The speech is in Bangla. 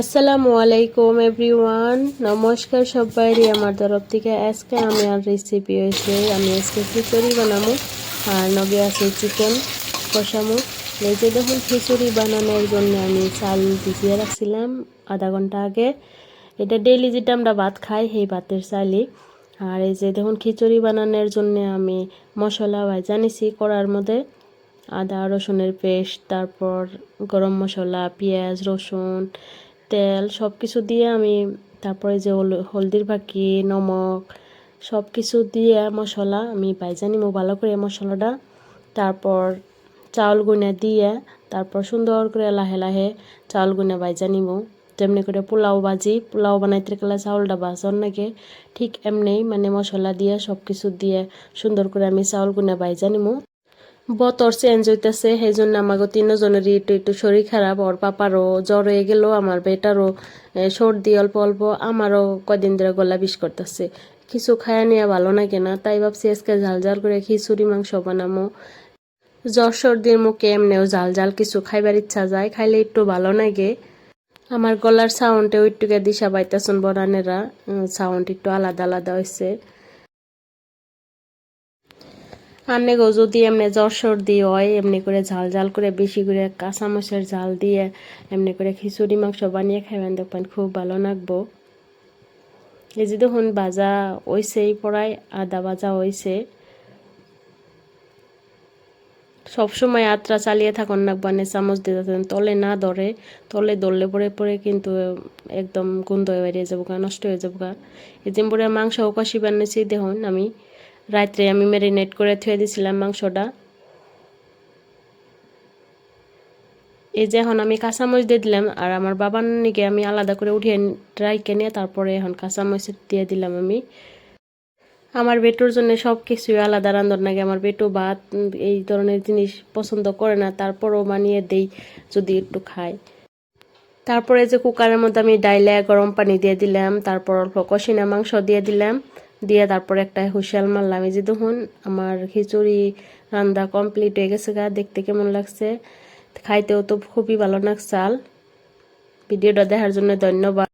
আসসালামু আলাইকুম, এভরিওয়ান। নমস্কার সবাইরই আমার তরফ থেকে। আজকে আমি আর রেসিপি হয়েছে, আমি আজকে খিচুড়ি বানাবো? আর নগে আছে চিকেন কষামো এই যে দেখুন, খিচুড়ি বানানোর জন্য আমি চাল ভিজিয়ে রাখছিলাম আধা ঘণ্টা আগে। এটা ডেইলি যেটা আমরা ভাত খাই, সেই ভাতের চালই। আর এই যে দেখুন, খিচুড়ি বানানোর জন্য আমি মশলা ভাজা নিছি কড়ার মধ্যে। আদা, রসুনের পেস্ট, তারপর গরম মশলা, পেঁয়াজ, রসুন তেল সব কিছু দিয়ে আমি তারপরে যে হল- হলদির বাকি নমক সব কিছু দিয়ে মশলা, আমি বাইজা নিব ভালো করে মশলাটা, তারপর চাউল গুনে দিয়ে, তারপর সুন্দর করে লাহে লাহে চাউল গুনে বাইজা নিব যেমনি করে পোলাও বাজি পোলাও বানাইতে গেলে চাউলটা বাজন নাকি ঠিক এমনি মানে মশলা দিয়ে সব কিছু দিয়ে সুন্দর করে আমি চাউল গুনে বাইজা নিব বতর চেঞ্জ হইতেছে সেই জন্য আমাকে তিনজনেরই একটু একটু শরীর খারাপ। ওর পাপারও জ্বর হয়ে গেল, আমার বেটারও সর্দি অল্প অল্প, আমারও কদিন ধরে গলা বিষ করতেছে। কিছু খায়া নিয়ে ভালো লাগে না তাই ভাবছি আজকে ঝাল ঝাল করে খিচুড়ি, মাংস বানামো। জ্বর, সর্দির মুখে এমনিও ঝাল ঝাল কিছু খাইবার ইচ্ছা যায়, খাইলে একটু ভালো লাগে। আমার গলার সাউন্ডে ওইটুকে দিশা পাইতেছেন বরানেরা সাউন্ড একটু আলাদা আলাদা হয়েছে আন্নে গো যদি এমনি জ্বর সর্দি হয় এমনি করে ঝাল ঝাল করে, বেশি করে কাঁচামরিচের ঝাল দিয়ে এমনি করে খিচুড়ি, মাংস বানিয়ে খাইবেন, দেখবেন খুব ভালো লাগবো। এই যে দেখুন, ভাজা হইছেই পড়ায়, আদা বাজা হইছে। সবসময় আত্রা চালিয়ে থাকুন না মানে চামচ দিয়ে যাতেন তলে না ধরে, তলে ধরলে পরে পরে কিন্তু একদম গন্ধ হয়ে বেরিয়ে যাব গা নষ্ট হয়ে যাব গা এই যে পরে মাংস কষি বানিয়েছি, দেখুন আমি। রাত্রে আমি ম্যারিনেট করে থুয়ে দিছিলাম মাংসটা। এই যে এখন আমি কাঁচামরিচ দিয়ে দিলাম, আর আমার বাবার নিকে আমি আলাদা করে উঠিয়ে রাইকে নিয়ে তারপরে এখন কাঁচামরিচ দিয়ে দিলাম আমি। আমার বেটোর জন্য সব কিছুই আলাদা রান্ধন লাগে আমার বেটো ভাত এই ধরনের জিনিস পছন্দ করে না, তারপরও বানিয়ে দেই যদি একটু খায় তারপরে যে কুকারের মধ্যে আমি ডাইলে গরম পানি দিয়ে দিলাম, তারপর অল্প কষিনা মাংস দিয়ে দিলাম। দিয়ে তারপর একটা হুশিয়াল মারলাম। এই যে দেখুন, আমার খিচুড়ি রান্দা কমপ্লিট হয়ে গেছে গা, দেখতে কেমন লাগছে? খাইতেও তো খুবই ভালো লাগছে চাল। ভিডিওটা দেখার জন্য ধন্যবাদ।